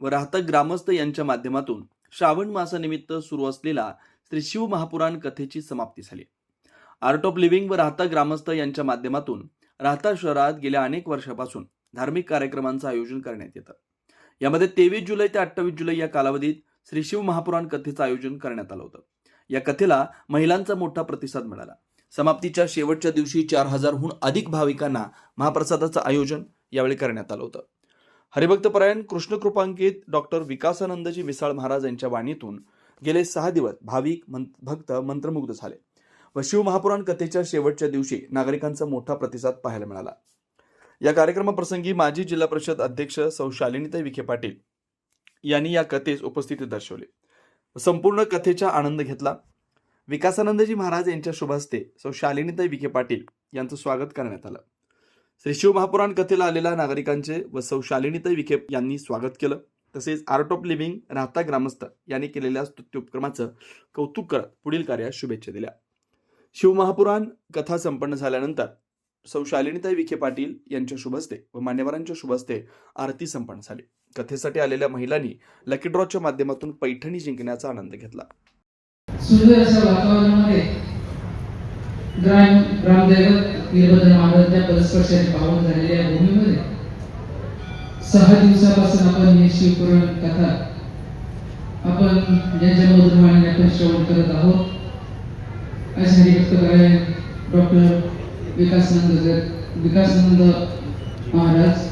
व राहता ग्रामस्थ यांच्या माध्यमातून श्रावण मासानिमित्त सुरू असलेला श्री शिव महापुराण कथेची समाप्ती झाली. आर्ट ऑफ लिव्हिंग व राहता ग्रामस्थ यांच्या माध्यमातून राहता शहरात गेल्या अनेक वर्षापासून धार्मिक कार्यक्रमांचं आयोजन करण्यात येतं. यामध्ये तेवीस जुलै ते अठ्ठावीस जुलै या कालावधीत श्री शिव महापुराण कथेचं आयोजन करण्यात आलं होतं. या कथेला महिलांचा मोठा प्रतिसाद मिळाला. समाप्तीच्या शेवटच्या दिवशी चार हजारहून अधिक भाविकांना महाप्रसादाचं आयोजन यावेळी करण्यात आलं होतं. हरिभक्तपरायण कृष्णकृपांकित डॉक्टर विकासानंदजी मिसाळ महाराज यांच्या वाणीतून गेले सहा दिवस भाविक भक्त मंत्रमुग्ध झाले. व शिव महापुराण कथेच्या शेवटच्या दिवशी नागरिकांचा मोठा प्रतिसाद पाहायला मिळाला. या कार्यक्रमाप्रसंगी माजी जिल्हा परिषद अध्यक्ष सौ शालिनीताई विखे पाटील यांनी या कथेस उपस्थिती दर्शवली. संपूर्ण कथेचा आनंद घेतला. विकासानंदजी महाराज यांच्या शुभ हस्ते सौ शालिनीताई विखे पाटील यांचं स्वागत करण्यात आलं. श्री शिव महापुराण कथेला आलेल्या नागरिकांचे व सौ शालिनीताई विखे यांनी स्वागत केलं. तसेच आर्ट ऑफ लिव्हिंग राहता ग्रामस्थ यांनी केलेल्या स्तुत्योपक्रमाचं कौतुक करत पुढील कार्यात शुभेच्छा दिल्या. शिवमहापुराण कथा संपन्न झाल्यानंतर सौ शालिनीताई विखे पाटील यांच्या शुभस्ते व मान्यवरांच्या शुभस्ते आरती संपन्न झाली. कथेसाठी आलेल्या महिलांनी लकी ड्रॉच्या माध्यमातून पैठणी जिंकण्याचा आनंद घेतला. सुंदर वातावरणामध्ये ग्राम ग्रामदैवत वीरभद्र महाराजांच्या परस्पर्शाने पावन झालेल्या या भूमीमध्ये सहा दिवसापासून आपण हे शिवपुराण कथा आपण ज्यांच्या मधुरवाणीने आपण श्रवण करत आहोत असे हरिभक्तपरायण डॉक्टर विकासनंद विकासनंद महाराज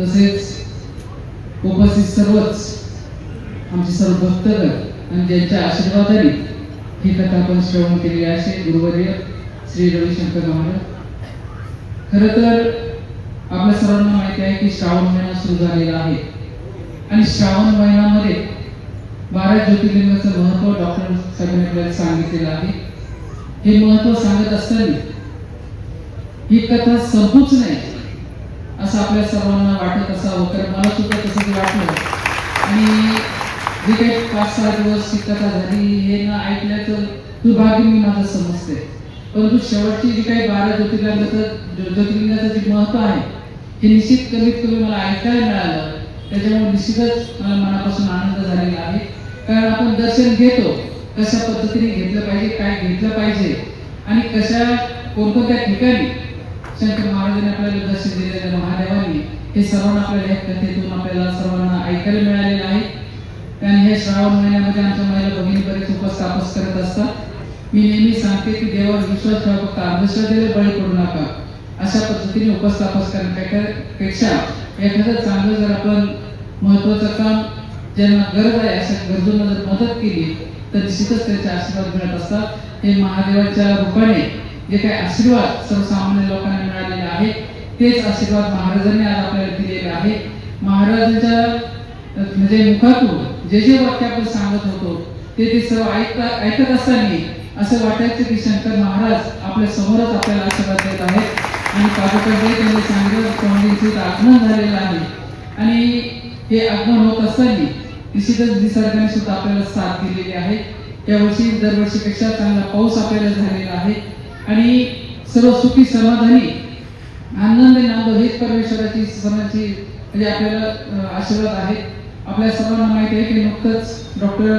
तसेच उपस्थित सर्वच आमचे सर्व भक्तगण आणि ज्यांच्या आशीर्वादाने ही कथा आपण श्रवण केली असे गुरुवर्य. श्री रविशंकर महाराज. खरं तर आपल्या सर्वांना माहिती आहे की श्रावण महिना सुरू झालेला आहे. आणि श्रावण महिन्यामध्ये बारा ज्योतिर्लिंगाचं महत्त्व डॉक्टर साहेबांनी आपल्याला सांगितलेलं आहे. हे महत्त्व सांगत असताना ही कथा संपूच नाही असं आपल्या सर्वांना वाटत असावं कारण मला सुद्धा तसंच वाटलं. आणि जे काही पाच सहा दिवस ही कथा झाली हे न ऐकल्याचं दुर्भाग्य मी माझं समजते परंतु शेवटची जी काही बारा ज्योतिर्लिंगाचं ज्योतिर्लिंगाचं जे महत्त्व आहे हे निश्चित कमीत कमी मला ऐकायला मिळालं. त्याच्यामुळे निश्चितच मला मनापासून आनंद झालेला आहे. कारण आपण दर्शन घेतो कशा पद्धतीने घेतलं पाहिजे काय घेतलं पाहिजे आणि कशा कोणकोणत्या ठिकाणी शंकर महाराजांनी आपल्याला दर्शन दिलेलं महादेवांनी हे सर्वांना आपल्याला या कथेतून आपल्याला सर्वांना ऐकायला मिळालेलं आहे. आणि हे श्रावण महिन्यामध्ये आमच्या महिला भगिनी बरेच उपस्थापस करत असतात. मी नेहमी सांगते की देवावर विश्वास ठेवा फक्त अंधश्रद्धेला बळी पडू नका. अशा पद्धतीने उपस्थापस करण्यापेक्षा एखादं चांगलं जर आपण महत्वाचं काम ज्यांना गरज आहे अशा गरजूंना जर मदत केली तर निश्चितच त्याचे आशीर्वाद मिळत असतात. हे महादेवाच्या रूपाने जे काही आशीर्वाद सर्वसामान्य लोकांना मिळालेले आहे तेच आशीर्वाद महाराजांनी आज आपल्याला दिलेले आहे महाराजांच्या म्हणजे मुखातून जे जे वाक्य आपण सांगत होतो ते ते सर्व ऐकता ऐकत असताना असं वाटायचं की शंकर महाराज आपल्या समोरच आपल्याला आशीर्वाद देत आहेत. आणि पादुकांचे त्यांनी सांगितलं स्वामींचं आगमन झालेलं आहे. आणि हे आगमन होत असताना निश्चितच निसर्गाने सुद्धा आपल्याला साथ दिलेली आहे. यावर्षी दरवर्षीपेक्षा चांगला पाऊस आपल्याला झालेला आहे. आणि सर्व सुखी समाधानी आनंद नांद हेच परमेश्वराची सणाची म्हणजे आपल्याला आशीर्वाद आहे आपल्या सर्वांना माहिती आहे की नुकतंच डॉक्टर